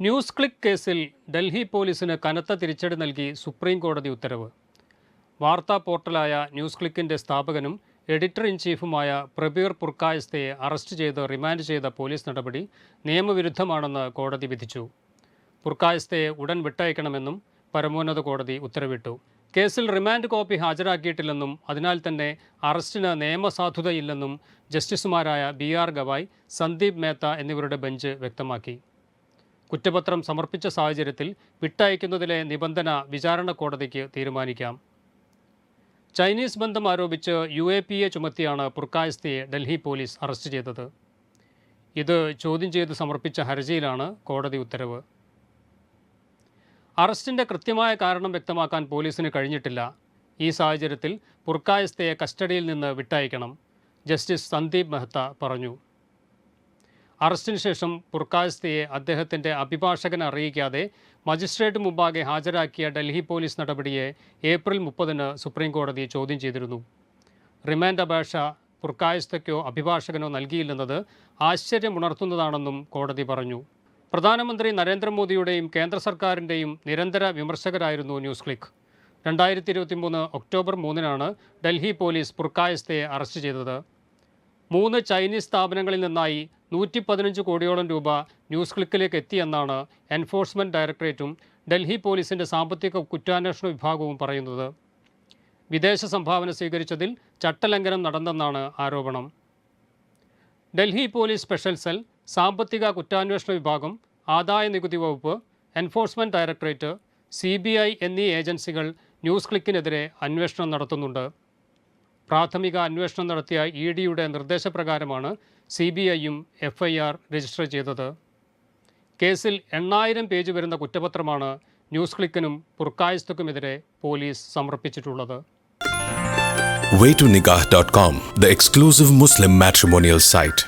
News click കേസിൽ ഡൽഹി പോലീസിന് കനത്ത തിരിച്ചടി നൽകി സുപ്രീം കോടതി ഉത്തരവ്. വാർത്താ പോർട്ടലായ ന്യൂസ് ക്ലിക്കിന്റെ സ്ഥാപകനും എഡിറ്റർ ഇൻ ചീഫുമായ പ്രബീർ പുർക്കായസ്തയെ അറസ്റ്റ് ചെയ്ത് റിമാൻഡ് ചെയ്ത പോലീസ് നടപടി നിയമവിരുദ്ധമാണെന്ന് കോടതി വിധിച്ചു. പുർക്കായസ്തയെ ഉടൻ വിട്ടയക്കണമെന്നും പരമോന്നത കോടതി ഉത്തരവിട്ടു. കേസിൽ റിമാൻഡ് കോപ്പി ഹാജരാക്കിയിട്ടില്ലെന്നും അതിനാൽ തന്നെ അറസ്റ്റിന് നിയമസാധുതയില്ലെന്നും ജസ്റ്റിസുമാരായ ബി ആർ ഗവായ് സന്ദീപ് മേത്ത എന്നിവരുടെ ബെഞ്ച് വ്യക്തമാക്കി. കുറ്റപത്രം സമർപ്പിച്ച സാഹചര്യത്തിൽ വിട്ടയക്കുന്നതിലെ നിബന്ധന വിചാരണ കോടതിക്ക് തീരുമാനിക്കാം. ചൈനീസ് ബന്ധം ആരോപിച്ച് യു എ പി എ ചുമത്തിയാണ് പുർക്കായസ്തിയെ ഡൽഹി പോലീസ് അറസ്റ്റ് ചെയ്തത്. ഇത് ചോദ്യം ചെയ്ത് സമർപ്പിച്ച ഹർജിയിലാണ് കോടതി ഉത്തരവ്. അറസ്റ്റിന്റെ കൃത്യമായ കാരണം വ്യക്തമാക്കാൻ പോലീസിന് കഴിഞ്ഞിട്ടില്ല. ഈ സാഹചര്യത്തിൽ പുർക്കായസ്തയെ കസ്റ്റഡിയിൽ നിന്ന് വിട്ടയക്കണം ജസ്റ്റിസ് സന്ദീപ് മെഹ്ത്ത പറഞ്ഞു. അറസ്റ്റിന് ശേഷം പുർക്കാസ്തിയെ അദ്ദേഹത്തിന്റെ അഭിഭാഷകൻ അറിയിക്കാതെ മജിസ്ട്രേറ്റ് മുമ്പാകെ ഹാജരാക്കിയ ഡൽഹി പോലീസ് നടപടിയെ ഏപ്രിൽ മുപ്പതിന് സുപ്രീംകോടതി ചോദ്യം ചെയ്തിരുന്നു. റിമാൻഡ് അപേക്ഷ പുർക്കായസ്തയ്ക്കോ അഭിഭാഷകനോ നൽകിയില്ലെന്നത് ആശ്ചര്യമുണർത്തുന്നതാണെന്നും കോടതി പറഞ്ഞു. പ്രധാനമന്ത്രി നരേന്ദ്രമോദിയുടെയും കേന്ദ്ര സർക്കാരിന്റെയും നിരന്തര വിമർശകരായിരുന്നു ന്യൂസ് ക്ലിക്ക്. രണ്ടായിരത്തി ഇരുപത്തി മൂന്ന് ഒക്ടോബർ മൂന്നിനാണ് ഡൽഹി പോലീസ് പുർക്കായസ്തയെ അറസ്റ്റ് ചെയ്തത്. മൂന്ന് ചൈനീസ് സ്ഥാപനങ്ങളിൽ നിന്നായി നൂറ്റി പതിനഞ്ച് കോടിയോളം രൂപ ന്യൂസ് ക്ലിക്കിലേക്ക് എത്തിയെന്നാണ് എൻഫോഴ്സ്മെന്റ് ഡയറക്ടറേറ്റും ഡൽഹി പോലീസിന്റെ സാമ്പത്തിക കുറ്റാന്വേഷണ വിഭാഗവും പറയുന്നത്. വിദേശ സംഭാവന സ്വീകരിച്ചതിൽ ചട്ടലംഘനം നടന്നെന്നാണ് ആരോപണം. ഡൽഹി പോലീസ് സ്പെഷ്യൽ സെൽ സാമ്പത്തിക കുറ്റാന്വേഷണ വിഭാഗം ആദായ നികുതി വകുപ്പ് എൻഫോഴ്സ്മെന്റ് ഡയറക്ടറേറ്റ് സി എന്നീ ഏജൻസികൾ ന്യൂസ് ക്ലിക്കിനെതിരെ അന്വേഷണം നടത്തുന്നുണ്ട്. പ്രാഥമിക അന്വേഷണം നടത്തിയ ഇ ഡിയുടെ നിർദ്ദേശപ്രകാരമാണ് സി ബി ഐയും എഫ് ഐ ആർ രജിസ്റ്റർ ചെയ്തത് കേസിൽ എണ്ണായിരം പേജ് വരുന്ന കുറ്റപത്രമാണ് ന്യൂസ് ക്ലിക്കിനും പുർക്കായസ്തുക്കുമെതിരെ പോലീസ് സമർപ്പിച്ചിട്ടുള്ളത് waytonikah.com, the exclusive Muslim matrimonial site.